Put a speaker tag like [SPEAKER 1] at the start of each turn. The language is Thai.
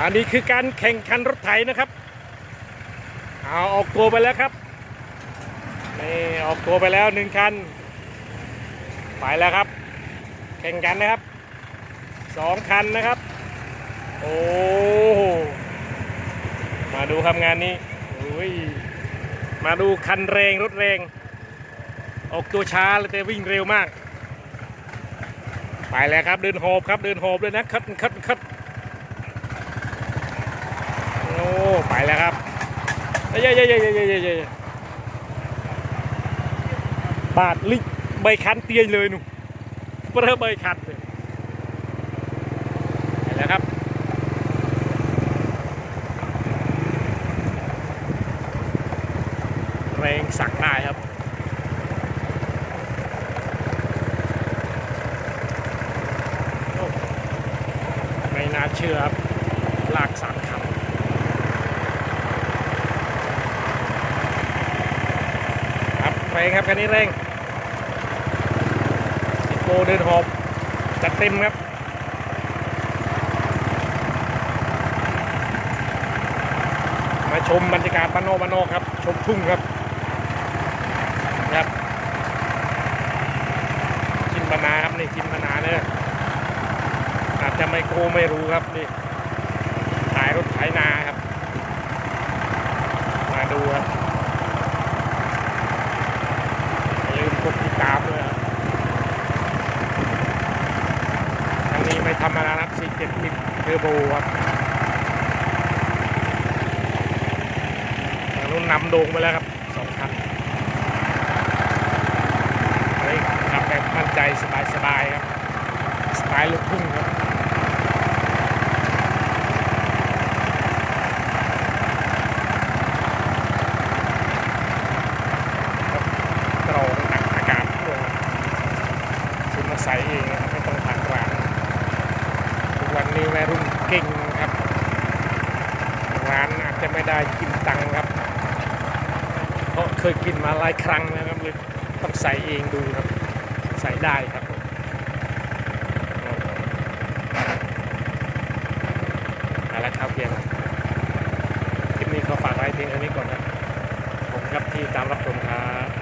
[SPEAKER 1] อันนี้คือการแข่งขันรถไถนะครับ เอาออกตัวไปแล้วครับนี่ออกตัวไปแล้วหนึ่งคัน ไปแล้วครับ แข่งกันนะครับสองคันนะครับ โอ้มาดูครับงานนี้อ้ยมาดูคันแรงรถแรง ออกตัวช้าเลยแต่วิ่งเร็วมาก ไปแล้วครับเดินโหบครับเดินโหบเลยนะคัดคัดคัด อ้ไปแล้วครับเย้เย้เย้เย้เย้เย้บาดลิใบคันเตียงเลยหนูเปรอะใบคันเลยไปแล้วครับแรงสั่งได้ครับไม่น่าเชื่อครับลากสา มคันครับแรงครับคันนี้แรงสิโกเดินหอบจัดเต็มครับมาชมบรรยากาศบ้านนอกบ้านนอกครับ ชมทุ่งครับครับกินบานาครับนี่กินบานาเนี่ยอาจจะไม่โกไม่รู้ครับนี่ขายรถไถนาครับ มาดูครับอย่าลืมกดติดตามด้วยครับทางนี้ไม่ ธรรมดานะสี่เจ็ดมิเทอร์โบครับทางนู้นนำโด่งไปแล้วครับสองคันเฮ้ยขับแบบมั่นใจสบายๆครับ สไตล์ลูกทุ่งครับกรองอัดอากาศด้วยซื้อมาใส่เองนะไม่ต้องผ่าน นี้วัยรุ่นเก่งครับร้านอาจจะไม่ได้กินตังครับ เพราะเคยกินมาหลายครั้งนะครับเลยต้องใส่เองดูครับ ใส่ได้ครับเอาละครับเพียงคลิปนี้ขอฝากไว้เพียงเท่านี้ก่อนครับผมครับที่ตามรับชมครับ